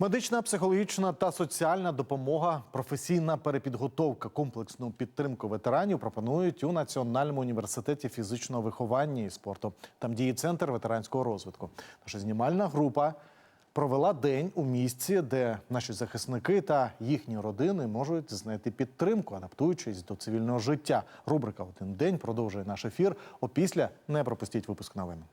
Медична, психологічна та соціальна допомога, професійна перепідготовка, комплексну підтримку ветеранів пропонують у Національному університеті фізичного виховання і спорту. Там діє центр ветеранського розвитку. Наша знімальна група провела день у місці, де наші захисники та їхні родини можуть знайти підтримку, адаптуючись до цивільного життя. Рубрика Один день продовжує наш ефір. Опісля не пропустіть випуск новин.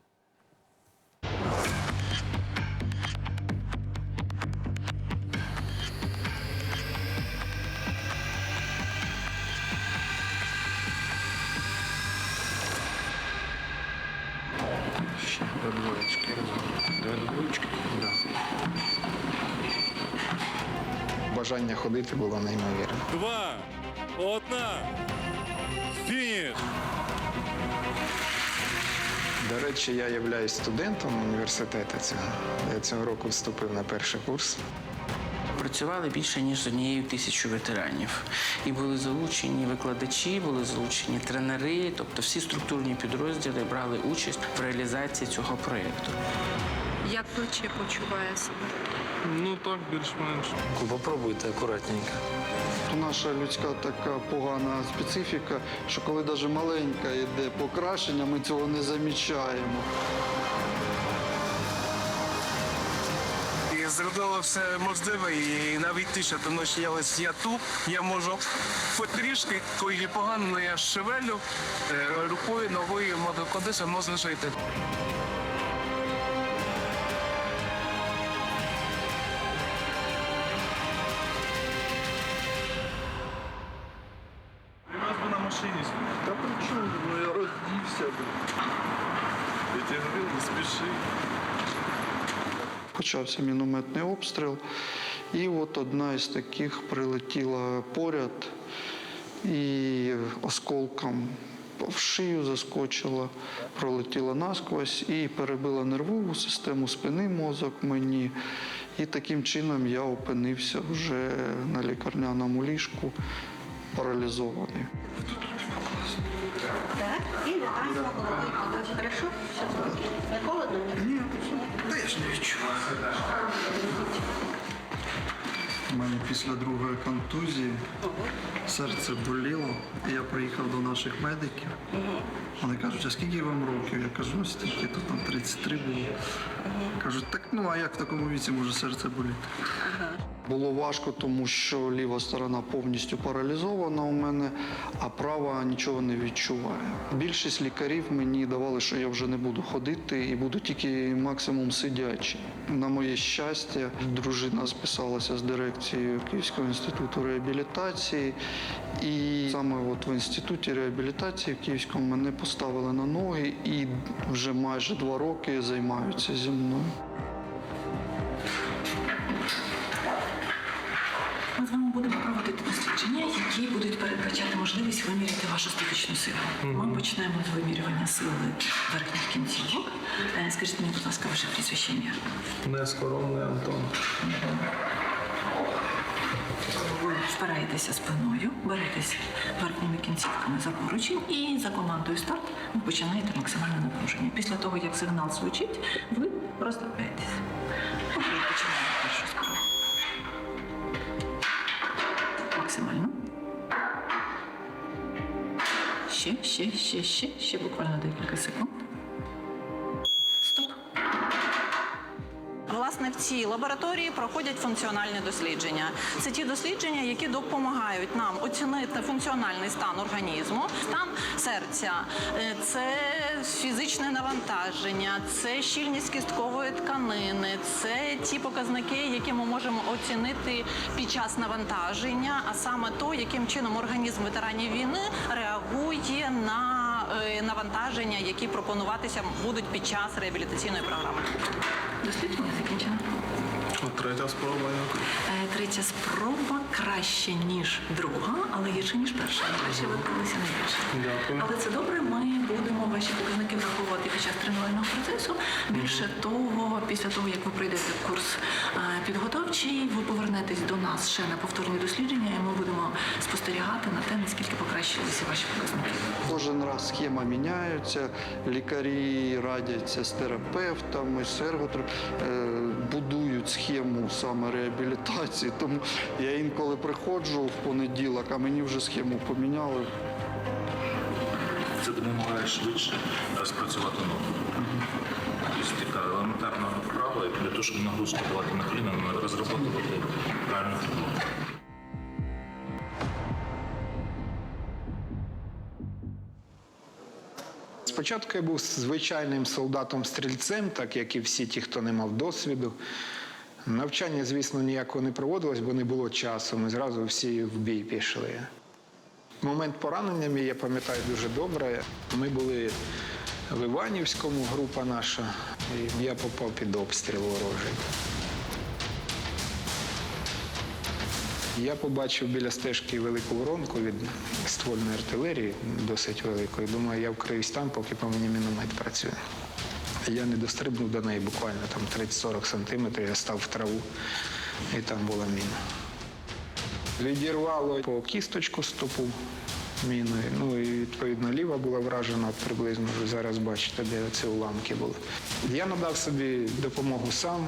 Ще до двоєчки. До двоєчки? Да. Бажання ходити було неймовірне. Два, одна, фініш! До речі, я являюсь студентом університету цього. Я цього року вступив на перший курс. Працювали більше ніж з однією тисячою ветеранів. І були залучені викладачі, були залучені тренери, тобто всі структурні підрозділи брали участь в реалізації цього проєкту. Як плече почуває себе? Ну так, більш-менш. Попробуйте акуратненько. Наша людська така погана специфіка, що коли навіть маленька йде покращення, ми цього не замічаємо. І зробило все можливе, і навіть тише, тому що я ось я тут, я можу потрішки, коли погано, але я шевелю е, рукою, ногою, можу кудись, можна жити. Машине. Да при чем? Ну я раздевся. Я тебе говорил, не спеши. Почався мінометний обстріл, і от одна із таких прилетіла поряд і осколком в шию заскочила, пролетіла насквозь і перебила нервову систему спини, мозок мені. І таким чином я опинився вже на лікарняному ліжку паралізований. Так, и летаем головой. Хорошо? Все Не холодно? У мене після другої контузії серце боліло. і Я приїхав до наших медиків. Вони кажуть, а скільки вам років? Я кажу, ну стільки, то там 33 було. Кажуть, так ну а як в такому віці може серце боліти? Було важко, тому що ліва сторона повністю паралізована у мене, а права нічого не відчуває. Більшість лікарів мені давали, що я вже не буду ходити і буду тільки максимум сидячий. На моє щастя, дружина списалася з дирекцією Київського інституту реабілітації. І саме от в інституті реабілітації в Київському мене поставили на ноги і вже майже два роки займаються зі мною. Дослідження, будуть передбачати можливість виміряти вашу статичну силу. Ми почнемо з вимірювання сили верхніх кінцівок. Е, Скажіть мені, будь ласка, ваше прізвище ім'я. Нескоромний Антон. Ви впираєтеся спиною, беретесь верхніми кінцівками за поручень і за командою старт ви починаєте максимальне напруження. Після того, як сигнал звучить, ви розслабляєтесь. Окей, починаємо Ще, ще, ще, ще, ще буквально декілька секунд. В цій лабораторії проходять функціональні дослідження. Це ті дослідження, які допомагають нам оцінити функціональний стан організму, стан серця, Е, це фізичне навантаження, це щільність кісткової тканини, це ті показники, які ми можемо оцінити під час навантаження, а саме то, яким чином організм ветеранів війни реагує на навантаження, які пропонуватися будуть під час реабілітаційної програми. Дослідження закінчено. Третя спроба як. Е, Третя спроба краще, ніж друга, але гірше, ніж перша. Перші виклалися найбільше. Дякую. Але це добре, ми будемо ваші показники враховувати під час тренувального процесу. Більше того, після того, як ви пройдете курс е, підготовчий, ви повернетесь до нас ще на повторні дослідження, і ми будемо спостерігати на те, наскільки покращилися ваші показники. Кожен раз схема міняється, лікарі радяться з терапевтами, з ерготер- е, будують схему саме реабілітації. Тому я інколи приходжу в понеділок, а мені вже схему поміняли. Це допомагає швидше розпрацювати ногу. Тобто така елементарна вправа, для того, щоб нагрузку давати на коліна, розробити правильну фігуру. Спочатку я був звичайним солдатом-стрільцем, так як і всі ті, хто не мав досвіду. Навчання, звісно, ніякого не проводилось, бо не було часу. Ми зразу всі в бій пішли. Момент поранення мій я пам'ятаю дуже добре. Ми були в Іванівському, група наша, і я попав під обстріл ворожий. Я побачив біля стежки велику воронку від ствольної артилерії, досить великої. Думаю, я вкриюсь там, поки по мені міномет працює. Я не дострибнув до неї буквально там 30-40 сантиметрів, я став в траву, і там була міна. Відірвало по кісточку стопу міною. Ну і відповідно ліва була вражена приблизно. Ви зараз бачите, де ці уламки були. Я надав собі допомогу сам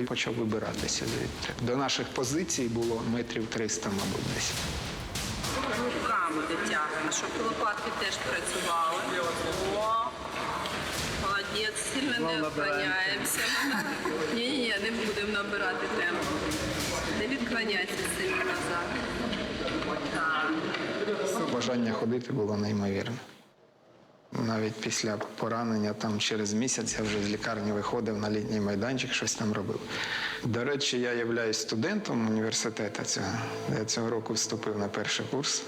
і почав вибиратися звідти. До наших позицій було метрів 300, мабуть, десь. Руками дотягнемо, щоб лопатки теж працювали. О, молодець, сильно не відклоняємося. Ні-ні, не будемо набирати темп. Не відклоняйся сильно назад. Так. Бажання ходити було неймовірне. Навіть після поранення, там через місяць я вже з лікарні виходив на літній майданчик, щось там робив. До речі, я являюсь студентом університету цього. Я цього року вступив на перший курс.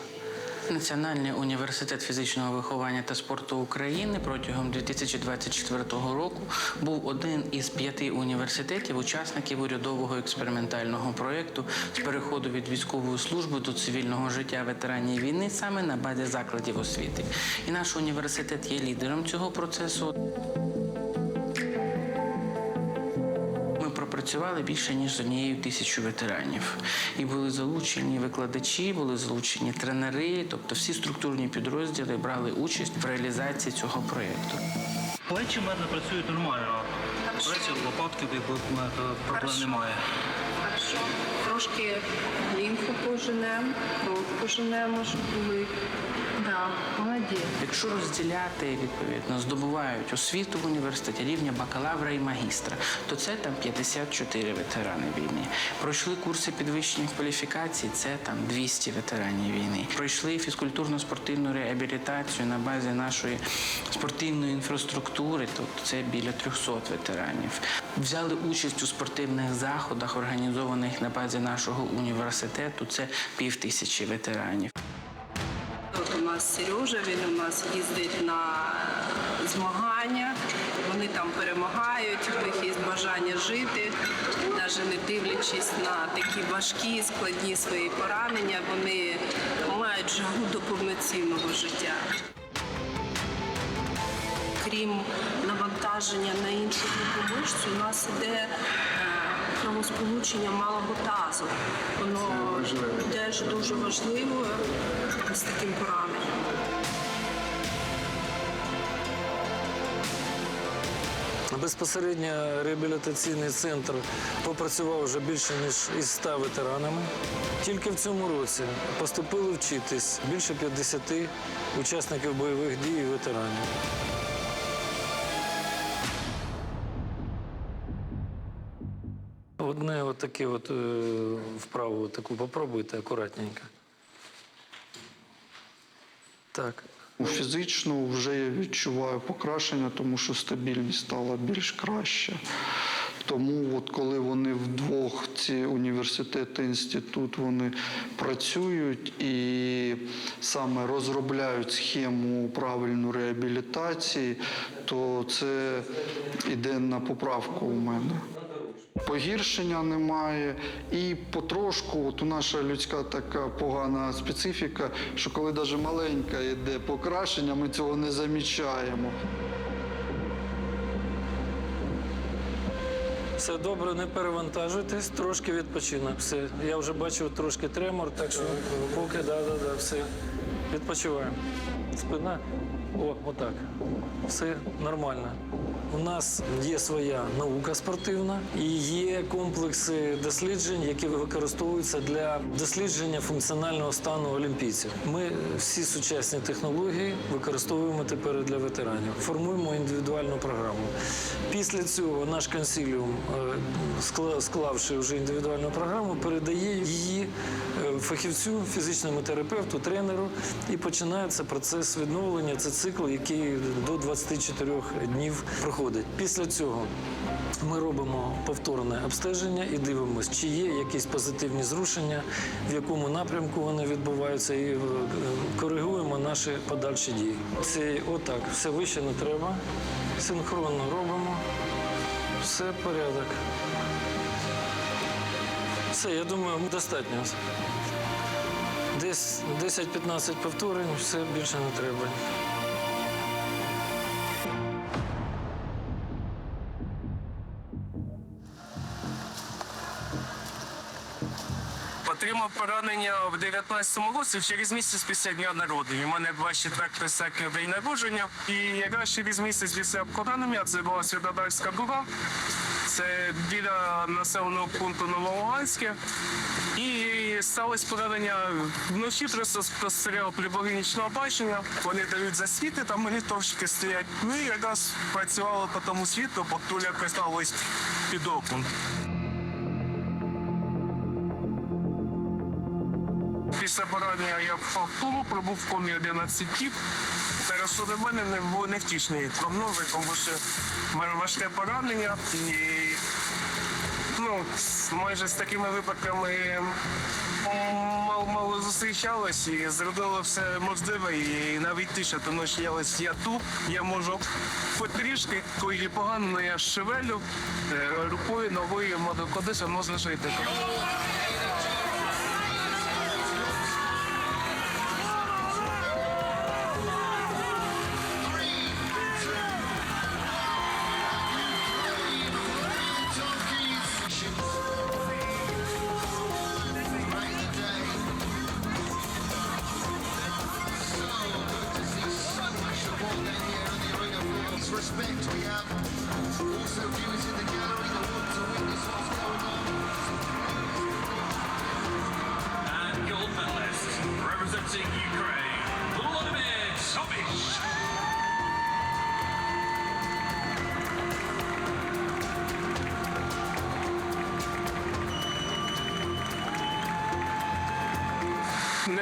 Національний університет фізичного виховання та спорту України протягом 2024 року був один із п'яти університетів, учасників урядового експериментального проєкту з переходу від військової служби до цивільного життя ветеранів війни саме на базі закладів освіти. І наш університет є лідером цього процесу. Ми пропрацювали більше ніж з однією тисячою ветеранів. І були залучені викладачі, були залучені тренери, тобто всі структурні підрозділи брали участь в реалізації цього проєкту. Плечі в мене працюють нормально. Плечі, лопатки, проблем немає. Хорошо. Трошки лімфу поженемо, кров поженемо, щоб були. Молодець. Якщо розділяти відповідно, здобувають освіту в університеті рівня бакалавра і магістра, то це там 54 ветерани війни. Пройшли курси підвищення кваліфікації, це там 200 ветеранів війни. Пройшли фізкультурно-спортивну реабілітацію на базі нашої спортивної інфраструктури, тобто це біля 300 ветеранів. Взяли участь у спортивних заходах, організованих на базі нашого університету. Це пів тисячі ветеранів. Нас Сережа, він у нас їздить на змагання. Вони там перемагають, в них є бажання жити, навіть не дивлячись на такі важкі, складні свої поранення, вони мають жагу до повноцінного життя. Крім навантаження на іншу групу у нас іде кровосполучення малого тазу. Воно теж дуже важливо з таким пораненням. Безпосередньо реабілітаційний центр попрацював вже більше ніж із 100 ветеранами. Тільки в цьому році поступили вчитись більше 50 учасників бойових дій і ветеранів. Одне таке от е, вправу таку попробуйте акуратненько. Так. Фізично вже я відчуваю покращення, тому що стабільність стала більш краща. Тому, от коли вони вдвох, ці університет і інститут, вони працюють і саме розробляють схему правильну реабілітації, то це йде на поправку у мене. Погіршення немає, і потрошку, от у наша людська така погана специфіка, що коли навіть маленька йде покращення, ми цього не замічаємо. Все добре, не перевантажуйтесь, трошки відпочинок. Все. Я вже бачив трошки тремор, так що поки да, да, да, все. Відпочиваємо. Спина. О, отак. Все нормально. У нас є своя наука спортивна і є комплекси досліджень, які використовуються для дослідження функціонального стану олімпійців. Ми всі сучасні технології використовуємо тепер для ветеранів. Формуємо індивідуальну програму. Після цього наш консиліум, е, скла- склавши вже індивідуальну програму, передає її е, фахівцю, фізичному терапевту, тренеру, і починається процес відновлення. Це цикл, який до 24 днів проходить. Після цього ми робимо повторне обстеження і дивимося, чи є якісь позитивні зрушення, в якому напрямку вони відбуваються, і е, коригуємо наші подальші дії. Це отак, все вище не треба. Синхронно робимо. Все порядок. Все, я думаю, достатньо. Десь 10-15 повторень, все більше не треба. Поранення в 19-му році через місяць після дня народження. У мене 24 серпня день народження. І якраз через місяць після поранення це була Святодарська дуга. Це біля населеного пункту Новолуганське. І сталося поранення вночі просто спостерігав прибори бачення. Вони дають засвіти, там моніторщики стоять. Ну і якраз працювали по тому світу, бо туля кристалась під окном. Після поранення я впав кому, пробув в комі 11 діб. Зараз мене не був невтішний прогноз, тому що в важке поранення. І ну, майже з такими випадками мало, мало зустрічалось і зробило все можливе. І навіть тиша, тому що я ось я тут, я можу потрішки, коли погано, але я шевелю е, рукою, кудись, можна жити.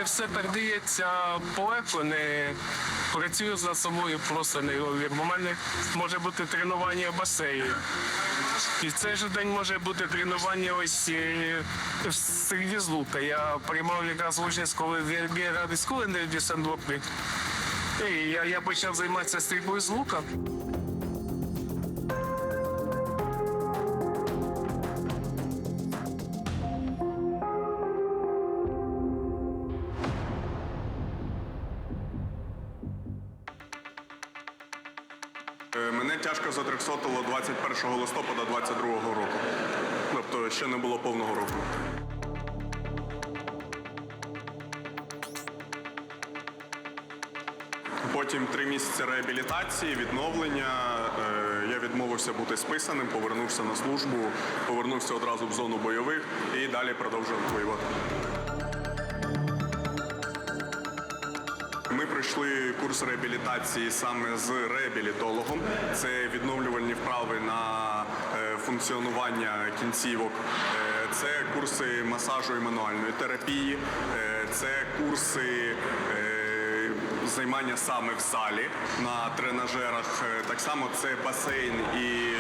Все передається полегко, не працюю за собою просто не неймовірно. У мене може бути тренування в басейні. І в цей же день може бути тренування ось е, в з лука. Я приймав якраз участь, коли в ради школи не в. І я, я почав займатися стрільбою з лука. Тяжко затрьохсотило 21 листопада 22 року. Тобто ще не було повного року. Потім три місяці реабілітації, відновлення. Е, Я відмовився бути списаним, повернувся на службу, повернувся одразу в зону бойових і далі продовжував воювати. Ми пройшли курс реабілітації саме з реабілітологом. Це відновлювальні вправи на е, функціонування кінцівок. Е, Це курси масажу і мануальної терапії. Е, Це курси. Займання саме в залі на тренажерах. Так само це басейн і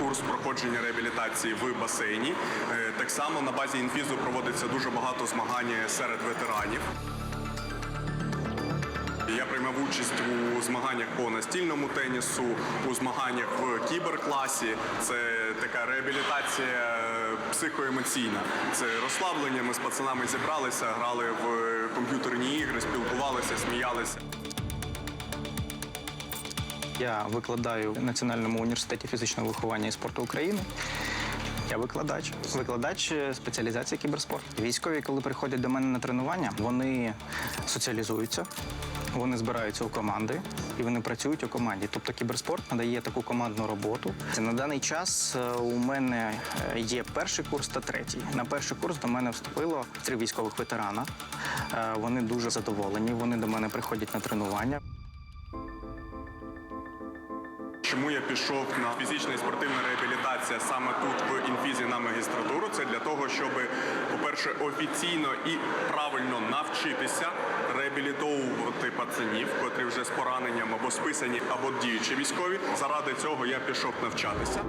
курс проходження реабілітації в басейні. Так само на базі інфізу проводиться дуже багато змагань серед ветеранів. Приймав участь у змаганнях по настільному тенісу, у змаганнях в кіберкласі. Це така реабілітація е, психоемоційна. Це розслаблення. Ми з пацанами зібралися, грали в комп'ютерні ігри, спілкувалися, сміялися. Я викладаю в Національному університеті фізичного виховання і спорту України. Я викладач, викладач спеціалізації кіберспорт. Військові, коли приходять до мене на тренування, вони соціалізуються, вони збираються у команди і вони працюють у команді. Тобто кіберспорт надає таку командну роботу. На даний час е, у мене е, є перший курс та третій. На перший курс до мене вступило три військових ветерана. Е, Вони дуже задоволені. Вони до мене приходять на тренування. Чому я пішов на фізична і спортивна реабілітація саме тут в інфізі на магістратуру? Це для того, щоб, по-перше, офіційно і правильно навчитися реабілітовувати пацанів, котрі вже з пораненням або списані, або діючі військові. Заради цього я пішов навчатися.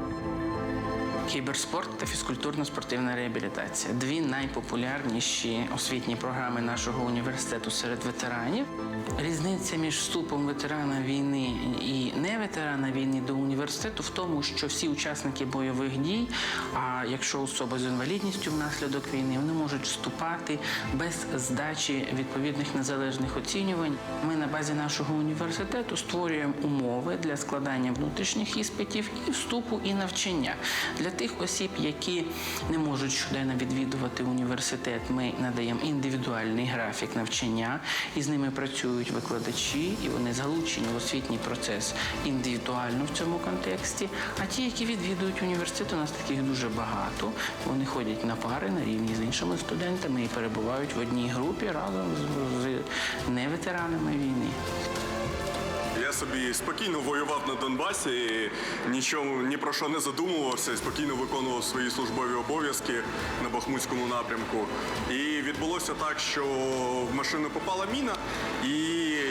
Кіберспорт та фізкультурно-спортивна реабілітація дві найпопулярніші освітні програми нашого університету серед ветеранів. Різниця між вступом ветерана війни і не ветерана війни до університету в тому, що всі учасники бойових дій, а якщо особа з інвалідністю внаслідок війни, вони можуть вступати без здачі відповідних незалежних оцінювань. Ми на базі нашого університету створюємо умови для складання внутрішніх іспитів і вступу і навчання. Для тих осіб, які не можуть щоденно відвідувати університет, ми надаємо індивідуальний графік навчання, і з ними працюють викладачі, і вони залучені в освітній процес індивідуально в цьому контексті. А ті, які відвідують університет, у нас таких дуже багато. Вони ходять на пари на рівні з іншими студентами і перебувають в одній групі разом з, неветеранами війни. Я собі спокійно воював на Донбасі, нічому ні про що не задумувався, і спокійно виконував свої службові обов'язки на Бахмутському напрямку. І відбулося так, що в машину попала міна, і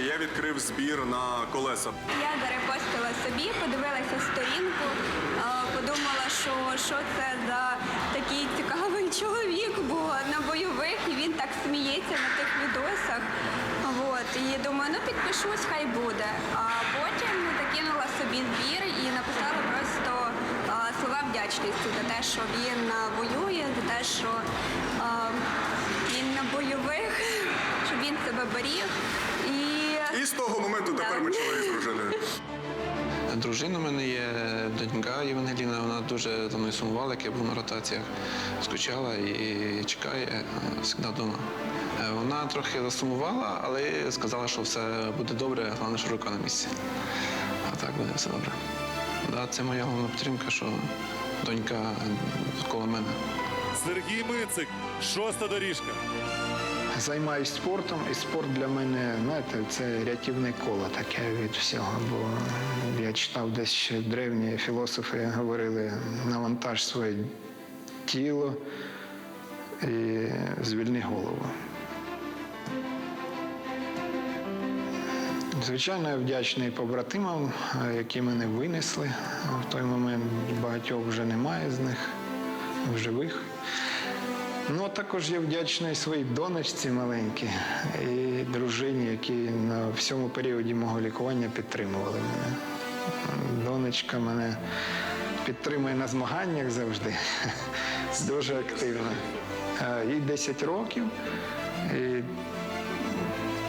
я відкрив збір на колеса. Я зарепостила собі, подивилася сторінку, подумала, що, що це за такий цікавий чоловік, бо на бойових і він так сміється на тих відосах. От, і думаю, ну підпишусь, хай буде. А потім закинула собі збір і написала просто слова вдячності за те, що він воює, за те, що е, він на бойових, щоб він. І, І з того моменту тепер ми чоловік з дружиною. Дружина в мене є, донька Євангеліна, вона дуже за мною сумувала, як я був на ротаціях, скучала і чекає е, завжди вдома. Е, Вона трохи засумувала, але сказала, що все буде добре, головне, що рука на місці. А так буде все добре. Да, це моя головна підтримка, що донька коло мене. Сергій Мицик, шоста доріжка. Займаюсь спортом, і спорт для мене, знаєте, це рятівне коло таке від всього. Бо я читав десь ще древні філософи говорили, навантаж своє тіло і звільни голову. Звичайно, я вдячний побратимам, які мене винесли. В той момент багатьох вже немає з них в живих. Ну, також я вдячний своїй донечці маленькій і дружині, які на всьому періоді мого лікування підтримували мене. Донечка мене підтримує на змаганнях завжди, дуже активно. Їй 10 років. І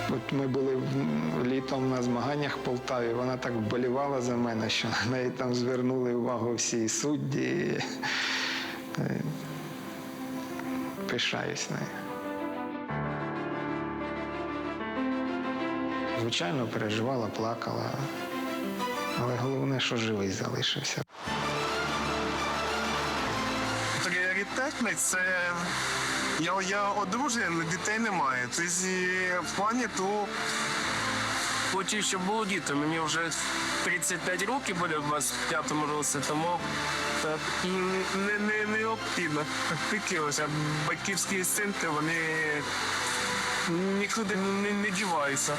От ми були літом на змаганнях в Полтаві. Вона так вболівала за мене, що на неї там звернули увагу всі судді. Пишаюсь нею. Звичайно, переживала, плакала. Але головне, що живий залишився. Пріоритетний це я, я одружений, дітей немає. Тобто в плані то хочу, щоб було діти. Мені вже 35 років буде в 25-му році, тому так, не, не, батьківські інстинкти, вони нікуди не, не діваються.